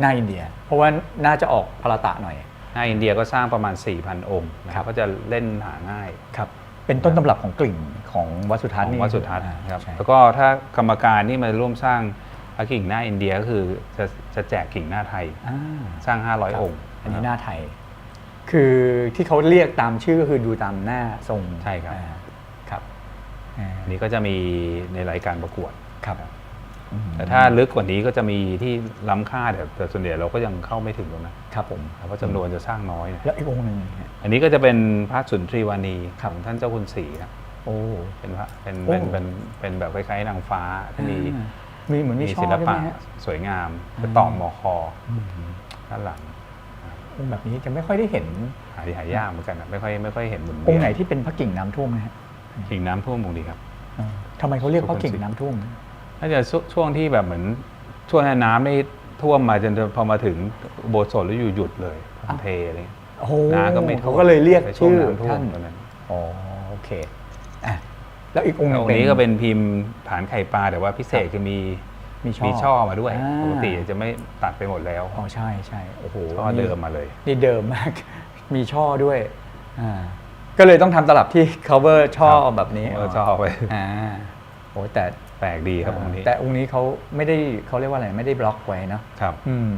หน้าอินเดีย เพราะว่าน่าจะออกพลาตะหน่อยหน้าอินเดียก็สร้างประมาณ 4,000 องค์นะครับก็จะเล่นหาง่าย ครับ เป็นต้นตำรับของกลิ่นของวัดสุทัศขน์องนี่วัดสุทัศน์อ่าครับใช่ แล้วก็ถ้ากรรมการนี่มาร่วมสร้างพระกิ่งหน้าอินเดียก็คือจะจะแจกกิ่งหน้าไทยอ่าสร้างครับ500 องค์อันนี้หน้าไทย คือที่เขาเรียกตามชื่อก็คือดูตามหน้าทรงใช่ครับอ่าครับอ่าอันนี้ก็จะมีในรายการประกวด ครับอืม แต่ถ้าลึกกว่านี้ก็จะมีที่ล้ำค่าแต่แต่ส่วนใหญ่เราก็ยังเข้าไม่ถึงตรงนั้นครับผม เพราะจำนวนจะสร้างน้อยนะแล้วอีกองค์หนึ่งฮะอันนี้ก็จะเป็นพระสุนทรีวานีครับของท่านเจ้าคุณศรีครับโอ้เป็นพระเป็นโอ้เป็นเป็นเป็นแบบคล้ายๆนางฟ้าที่มีอ่ามีเหมือนมีมีช่อศิลใช่ปะไหมฮะ สวยงามอืมเป็นต่อมอคออืมด้านหลังองค์แบบนี้จะไม่ค่อยได้เห็นหาที่หายากเหมือนกันนะไม่ค่อยไม่ค่อยเห็นหมุนอเวีงยค์ไหนที่เป็นพระกิ่งน้ำท่วมนะฮะ กิ่งน้ำท่วมองค์ดีครับอ่าทำไมเขาเรียกพระกิ่งน้ำท่วม น่าจะช่วงช่วงที่แบบเหมือนช่วงนั้นน้ำไม่ท่วมมาจนพอมาถึงอุโบสถแล้วอยู่หยุดเลยพันเทอะไรเงี้ยโอ้โหน้ำก็ไม่ท่วมเขาก็เลยเรียกในช่วงชื่อน้ำท่วท่ามนตอนนั้นอ๋อโอเคอะแล้วอีกองค์หแล้นึวงองค์นี้ก็เป็นพิมพ์ฐานไข่ปลาแต่ว่าพิเศษคือมีมีช่อมีช่อมาด้วยอ่าปกติจะไม่ตัดไปหมดแล้วอ๋อใช่ใช่โอ้โหช่อเดิมมาเลย นี่เดิมมาก มีช่อด้วยอ่าก็เลยต้องทำตลับที่ cover ช่อครับแบบนี้เออช่อไว้อ่า โอ้แต่แปลกดีครับองค์นี้ แต่องค์นี้เขาไม่ได้เขาเรียกว่าอะไรไม่ได้บล็อกไว้เนอะครับ อืม